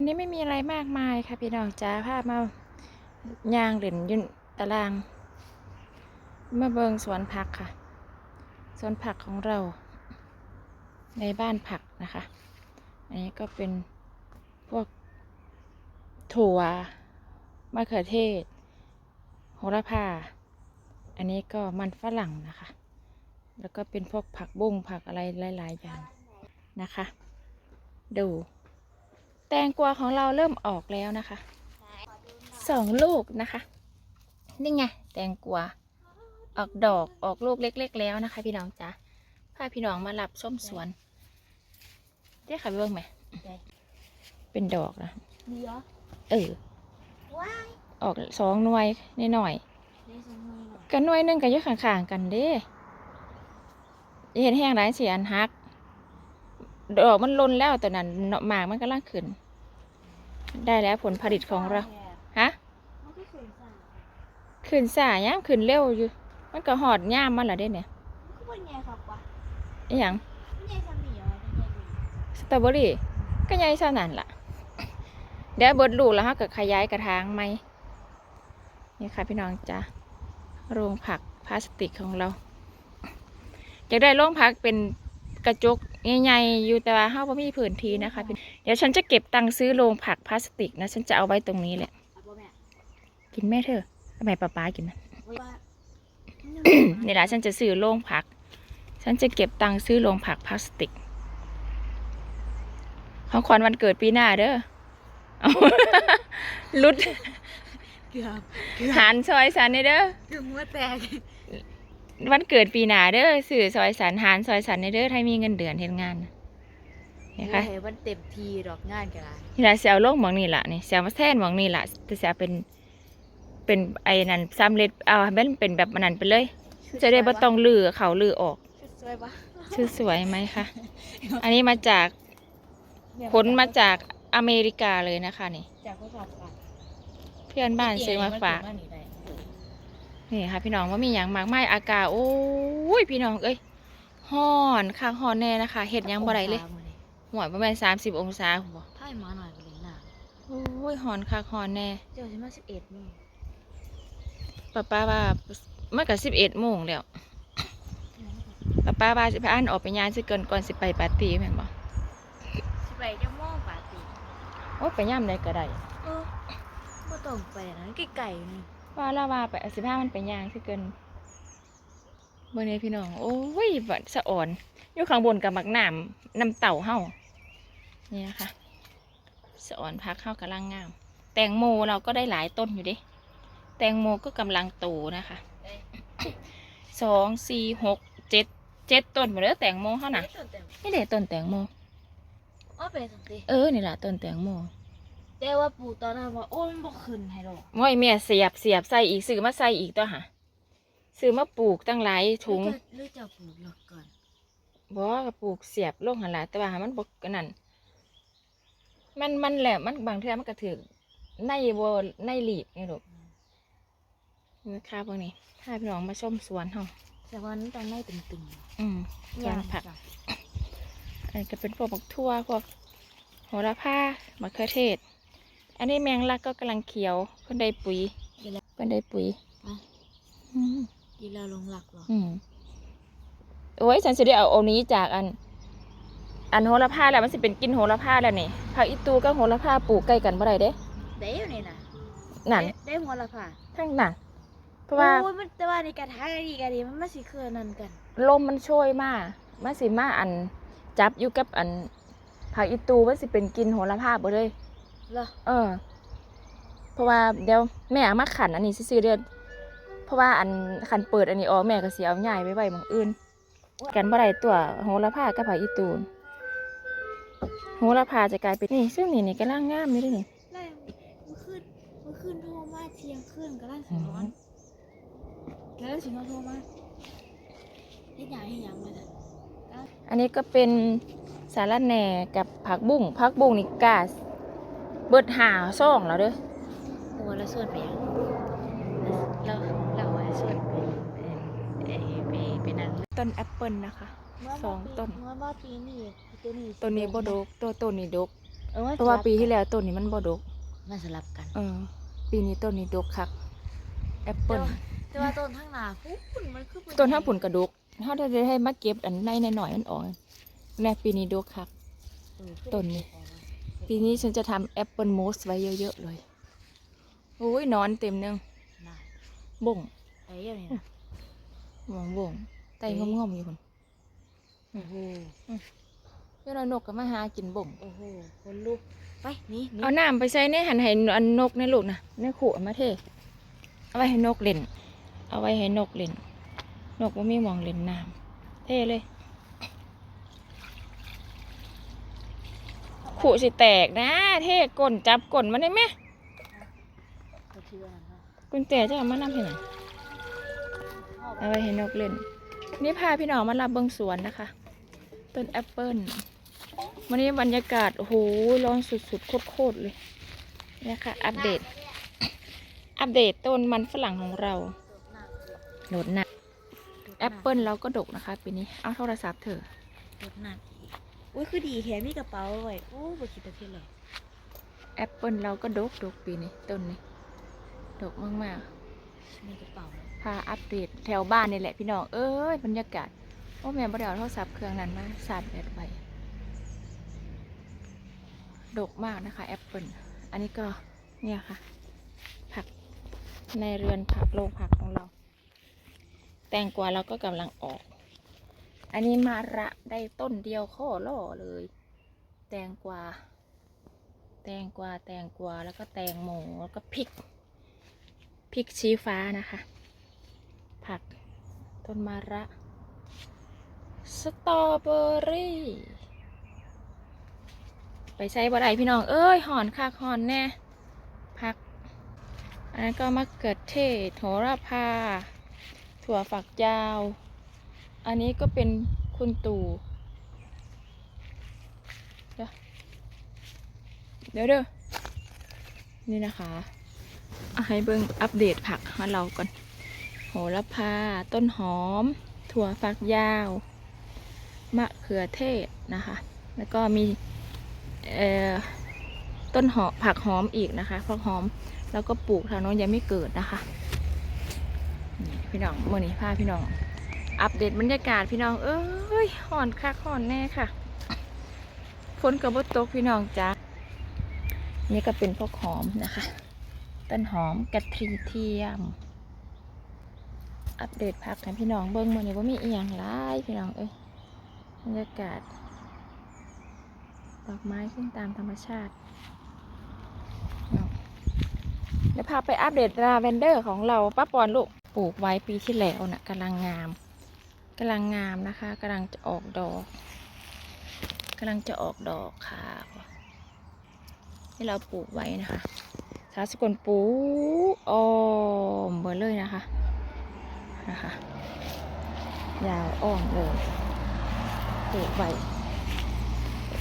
วันนี้ไม่มีอะไรมากมายค่ะพี่น้องจ้าพาพมาย่างเหรียญยืนตาราง มาเบิงสวนผักค่ะ สวนผักของเรา ในบ้านผักนะคะ อันนี้ก็เป็นพวกถั่วมะเขือเทศ โหระพา อันนี้ก็มันฝรั่งนะคะ แล้วก็เป็นพวกผักบุ้งผักอะไรหลาย ๆ อย่างนะคะ ดู แตงกวาของเราเริ่มออกแล้วนะคะ สองลูกนะคะ นี่ไง แตงกวา ออกดอกออกลูกเล็ก ๆ แล้วนะคะ พี่น้องจ๊ะพาพี่น้องมารับส้มสวนได้ค่ะพี่เบิ้งไหม เป็นดอกนะดีเหรอเออว้ายออกสองหน่วยนิดหน่อยได้สองหน่วยเหรอๆกันหน่วยหนึงกันอยู่ข้างๆกันเด้อย่าเห็นแห้งหลายเสียอันฮัก ดอกมันลนแล้วแต่นั้นเนาะหมากมันกำลังขึ้น ได้แล้วผลผลิตของเราฮะมันก็ขืนสาขึ้นสายย่ามขึ้นเร็วอยู่ มันก็หอดย่ามมันละเด้เนี่ยมันก็เป็นไงครับวะอหย่างเป็นไงสามีเหรอเป็นไงดีสตรอเบอรี่ก็ใหญ่เท่านั้นล่ะ เดี๋ยวเบิดลูกแล้วฮะก็ขยายกระถางไหมนี่ค่ะพี่น้องจ้ะโรงผักพลาสติกของเราอยากได้โรงผักเป็นกระจกใหญ่ๆอยู่แต่ว่าเฮาบ่มีพื้นที่นะคะพี่เดี๋ยวฉันจะเก็บตังค์ซื้อโรงผักพลาสติกนะฉันจะเอาไว้ตรงนี้แหละเอาป่ะแม่กินแม่เธอทำไมป้าป้ากินนะว่านี่แหละฉันจะซื้อโรงผัก ฉันจะเก็บตังค์ซื้อโรงผักพลาสติกของขวัญวันเกิดปีหน้าเด้อเอาลุดเกือบหารซอยสันนี่เด้อเกือบหัวแตก วันเกิดปีหน้าเด้อซื้อซอยสันหารซอยสันนี่เด้อถ้ามีเงินเดือนเฮ็ดงานนะเห็นคะเฮ้ยมันเต็มทีดอกงานกันละนี่ละเสียวลงหมองนี่ละนี่เสียวมาแท่นหมองนี่ละแต่เสียเป็นเป็นไอ้นั่นซ้ำเล็ดเอาให้มันเป็นแบบนั้นไปเลย จะได้บ่ต้องลือเขาลือออกชุดสวยปะชื่อสวยไหมคะ อันนี้มาจากขนมาจากอเมริกาเลยนะคะนี่ จากผู้ชอบกันเพื่อนบ้านซื้อมาฝาก นี่ค่ะพี่น้องว่ามีอย่างมากมายอากาศโอ้ยพี่น้องเอ้ยฮ้อนข้างฮ้อนแน่นะคะเห็ดหยังบ่ได้เลยหวยประมาณสามสิบองศาผมบอกถ้ามาหน่อยก็เลยหนาโอ้ยฮ้อนคักฮ้อนแน่เจ้าฉันมาสิบเอ็ดโมงป้าป้าว่ามันก็สิบเอ็ดโมงแล้วป้าป้าว่าสิพาอันออกไปงานสิเกินก่อนสิไปปาร์ตี้แม่นบ่สิบไปจะโมงปาร์ตี้โอ้ไปย่ำใดก็ได้เออไม่ต้องไปนะไก่ๆนี่ ว่าลาว่าไปสิพามันไปย่างสิเกินเมื่อนี้พี่น้อง โอ้ยบัดสะอ่อน อยู่ข้างบนกับมักน้ำน้ำเต่าเฮานี่นะคะสะอ่อนพักเข้ากำลังงาม แตงโมเราก็ได้หลายต้นอยู่เดิแตงโมก็กำลังโตนะคะสองสี่หกเจ็ดเจ็ดต้นหมดเลยแตงโมเขาน่ะต้นเต็มนี่เด็ต้นแตงโมอ๋อเป็นสังเกตเออนี่แหละต้นแตงโม แต่ว่าปลูกตอนนั้นว่าโอ้ยมันบ่ขึ้นให้ดอกม้อยแม่เสียบเสียบใส่อีกซื้อมาใส่อีกตัวหะซื้อมาปลูกตั้งหลายถุงหรือจะหรือจะปลูกหลอกก่อนบ่ก็ปลูกเสียบลงหันละแต่ว่าหามันบกกันนั่นมันมันแหละมันบางเทื่อมันก็ถือในโบในหลีบนี่ลูกนี่นะคะพวกนี้ถ้าพี่น้องมาชมสวนเฮาแต่ว่านั้นตอนไม่ตึงอืมๆสวนผักอันนี้ก็เป็นพวกบักทั่วพวกโหระพามะเขือเทศ อันนี้แมงลักก็กำลังเขียวเพิ่นได้ปุ๋ยเพิ่นได้ปุ๋ยอะอืมกีฬาลงหลักเหรออืมโอ้ยฉันจะได้เอาเอานี้จากอัน อันโหระพาแล้วมันสิเป็นกลินโหระพาแล้วนี่ผักอีตูกับโหระพาปลูกใกล้กันบ่ได้เด้ได้อยู่นี่นะนั่นได้ได้หัวละค่ะทั้งนั่นเพราะว่าโอ้ยมันแต่ว่าในกระทะดีกันดีมันไม่สิเคยนั่นกัน ลมมันโชยมามันสิมาอันจับอยู่กับอันผักอีตูมันสิเป็นกลินโหระพาบ่เลย เหรอเออ เพราะว่าเดี๋ยวแม่เอามาขันอันนี้ซื่อๆเด้อเพราะว่าอันขันเปิดอันนี้ออกแม่ก็สิเอาใหญ่ไปไว้หม้องอื่น กันบ่ได้ตัวโหระพากับผักอีตูนโหระพาจะกลายเป็นนี่ซึ่งนี่นี่กำลังงามอยู่เด้วยนี่ไล่มันขึ้นมันขึ้นโทรมาเที่ยงคืนก็ไล่สิร้อนก็ไล่สิร้อนโทรมาเฮ็ดหยังเฮ็ดหยังเลยนะอันนี้ก็เป็นสาระแหน่กับผักบุ้งผักบุ้งนี่กาส เบิดหาซ่องแล้วเด้อหัวละส่วนไปยังเราเราว่าส่วนไปเออไปไปนั่นต้นแอปเปิลนะคะ สองต้น เมื่อว่าปีนี้ตัวนี้ต้นนี้บ่ดกตัวต้นนี้ดกเออมันเพราะว่าสลับปีที่แล้วต้นนี้มันบ่ดกมันสลับกันเออ ปีนี้ต้นนี้ดกคักแอปเปิ้ลแต่ว่าต้นข้างหน้าพุ่นมันคือต้นห้าผุนกระดกถ้าได้ให้มาเก็บอันในหน่อยๆมันออกแน่ปีนี้ดกคักเออต้นนี่ ปีนี้ฉันจะทำแอปเปิลมูสไว้เยอะ ๆ เลย โอ้ยนอนเต็มเนึงน่ะบ่งไอ้เหี้ยนี่นะมองบ่งไตงอมๆอยู่คนโอ้โหเวลานกก็มาหากินบ่งโอ้โหคนลุกไปหนี่นี่เอาน้ำไปใส่ในหันให้อันนกในลูกนะในขู่เอามาเทเอาไว้ให้นกเล่น เอาไว้ให้นกเล่น นกว่ามีหมองเล่นน้ำเทเลย ขู่สิแตกนะ เทก้นจับก้นมันได้ไหมกุญแจจะเอามานำให้หนเอาไว้ให้นกเล่น นี่พาพี่น้องมารับเบิงสวนนะคะ ต้นแอปเปิ้ลวันนี้บรรยากาศ โอ้โห ร้อนสุดๆ โคตรๆเลยเนี่ยค่ะอัปเดต อัปเดตต้นมันฝรั่งของเราโดดหนักแอปเปิ้ลเราก็ดกนะคะปีนี้ เอาโทรศัพท์เถอะรถหนัก อุ้ยคือดีแถมมีกระเป๋าไว้โอ้บ่คิดตะเพียนเลยแอปเปิ้ลเราก็ดกดกปีนี้ต้นนี้ดกมากมีกระเป๋าๆพาอัปเดตแถวบ้านนี่แหละพี่น้องเอ้ยบรรยากาศโอ้แม่บ่ได้เอาโทรศัพท์เครื่องนั้นมาสาดแบตไว้ดกมากนะคะแอปเปิลอันนี้ก็เนี่ยค่ะ ผักในเรือนผักโรงผักของเรา แตงกวาเราก็กำลังออก อันนี้มาระได้ต้นเดียวข้อล่อเลย แตงกวา แตงกวา แตงกวา แล้วก็แตงโมแล้วก็พริก พริกชี้ฟ้านะคะ ผัก ต้นมาระ สตรอเบอรี่ ไปใช้บ่ได้พี่น้อง เอ้ยหอนคักหอนแน่ ผัก อันนั้นก็มะเขือเทศโหระพา ถั่วฝักยาว อันนี้ก็เป็นคุณตู่เดี๋ยวเด้อนี่นะคะให้เบิ่งอัปเดตผักมาเราก่อน โหระพา ต้นหอม ถั่วฝักยาว มะเขือเทศนะคะ แล้วก็มีต้นหอมผักหอมอีกนะคะผักหอมแล้วก็ปลูกทางโน้นยังไม่เกิดนะคะนี่พี่น้องเมื่อนี้พาพี่น้อง อัปเดตบรรยากาศพี่น้อง เอ้ยห่อนคักห่อนแน่ค่ะฝนกับบตกพี่น้องจ้านี่ก็เป็นพวกหอมนะคะ ต้นหอมกระเทียม อัปเดตผักให้พี่น้องเบิ้งมื่อนี้ว่ามีอียงหลายพี่น้องเอ้ยบรรยากาศดอกไม้ขึ้นตามธรรมชาติเอาเดี๋ยวพาไปอัปเดตลาเวนเดอร์ของเราป้าปอนลูกปลูกไว้ปีที่แล้วน่ะกำลังงาม กำลังงามนะคะกำลังจะออกดอกกำลังจะออกดอกค่ะที่เราปลูกไว้นะคะสาสกุลปูอ้อมเบอร์เลยนะคะนะคะยาวอ้อมเลยปลูกไว้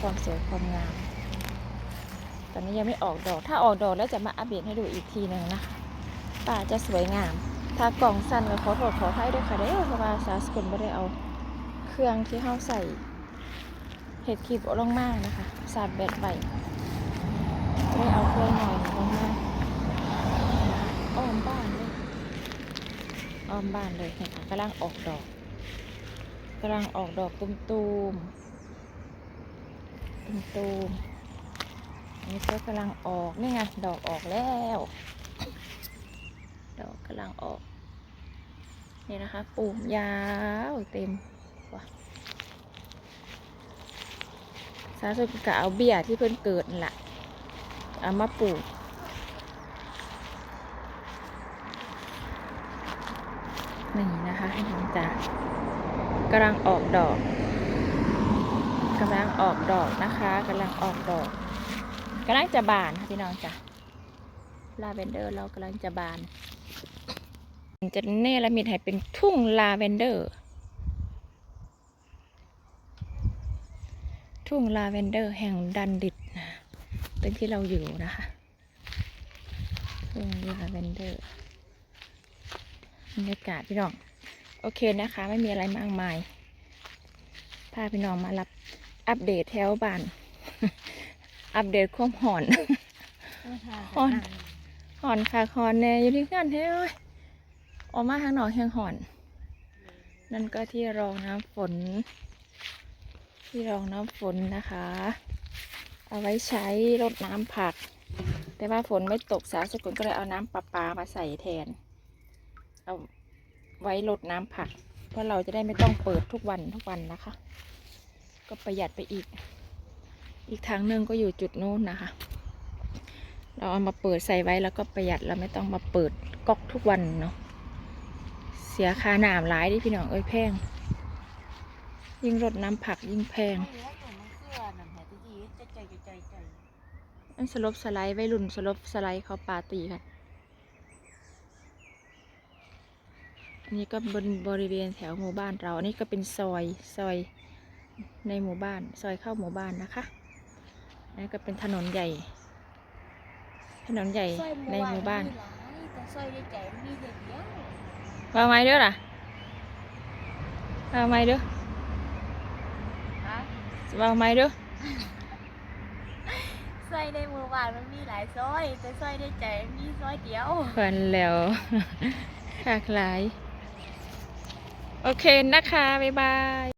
ความสวยความงาม ตอนนี้ยังไม่ออกดอก ถ้าออกดอกแล้วจะมาอัปเดตให้ดูอีกทีหนึ่งนะคะป่าจะสวยงาม ถ้ากล่องสั้นก็ขอโทษขออภัยด้วยค่ะเด้อเพราะว่าสาสกุลไม่ได้เอาเครื่องที่เขาใส่เห็ดคลิปลงมากนะคะสาดแบตไว้ไม่ได้เอาเครื่องหน่อยลงมากอ้อมบ้านเลยอ้อมบ้านเลยเห็นไหมกำลังออกดอกกำลังออกดอกตุ้มตูมตุมตูมๆนนี้ก็กำลังออกนี่ไงดอกออกแล้วำลังออก นี่นะคะปลูกยาวเต็มว่ะสาสุกกะเอาเบี้ยที่เพิ่นเกิดนั่นแหละเอามาปลูกนี่นะคะให้เห็นจ้ะกำลังออกดอกกำลังออกดอกนะคะกำลังออกดอกกำลังจะบานค่ะพี่น้องจ้ะลาเวนเดอร์เรากำลังจะบาน จะเนรมิตให้เป็นทุ่งลาเวนเดอร์ ทุ่งลาเวนเดอร์แห่งดันดิตนะเป็นที่เราอยู่นะคะ ทุ่งลาเวนเดอร์บรรยากาศพี่น้อง โอเคนะคะ ไม่มีอะไรมากมาย พาพี่น้องมารับอัปเดตแถวบ้าน อัปเดตความหอนมาทานอ่อนหอนค่ะหอนแน่อยู่ที่กันเฮ้ย ออกมาทางหนองเฮียงห่อน นั่นก็ที่รองน้ำฝน ที่รองน้ำฝนนะคะ เอาไว้ใช้รดน้ำผัก แต่ว่าฝนไม่ตกสาวสกุลก็เลยเอาน้ำประปามาใส่แทน เอาไว้รดน้ำผัก เพราะเราจะได้ไม่ต้องเปิดทุกวันทุกวันนะคะ ก็ประหยัดไปอีก อีกทางหนึ่งก็อยู่จุดนู้นนะคะเราเอามาเปิดใส่ไว้แล้วก็ประหยัดเราไม่ต้องมาเปิดก๊อกทุกวันเนาะ เสียค่าน้ำหลายดิพี่น้องเอ้ยแพง ยิ่งรดน้ำผักยิ่งแพงอันสลบสไลด์ไว้รุ่นสลบสไลด์เขาปาตี้กันอันนี้ก็บนบริเวณแถวหมู่บ้านเรา อันนี้ก็เป็นซอยซอยในหมู่บ้าน ซอยเข้าหมู่บ้านนะคะอันนี้ก็เป็นถนนใหญ่ ถนนใหญ่ในหมู่บ้านแต่สร้อยได้ใจมีเดียวเยอะ ว่าไม้เด้อฮะว่าไม้เด้อสร้อยในมือวานมันมีหลายสร้อย แต่สร้อยได้ใจมีสร้อยเดียวเพิ่นแล้วหลากหลาย โอเคนะคะ บ๊ายบาย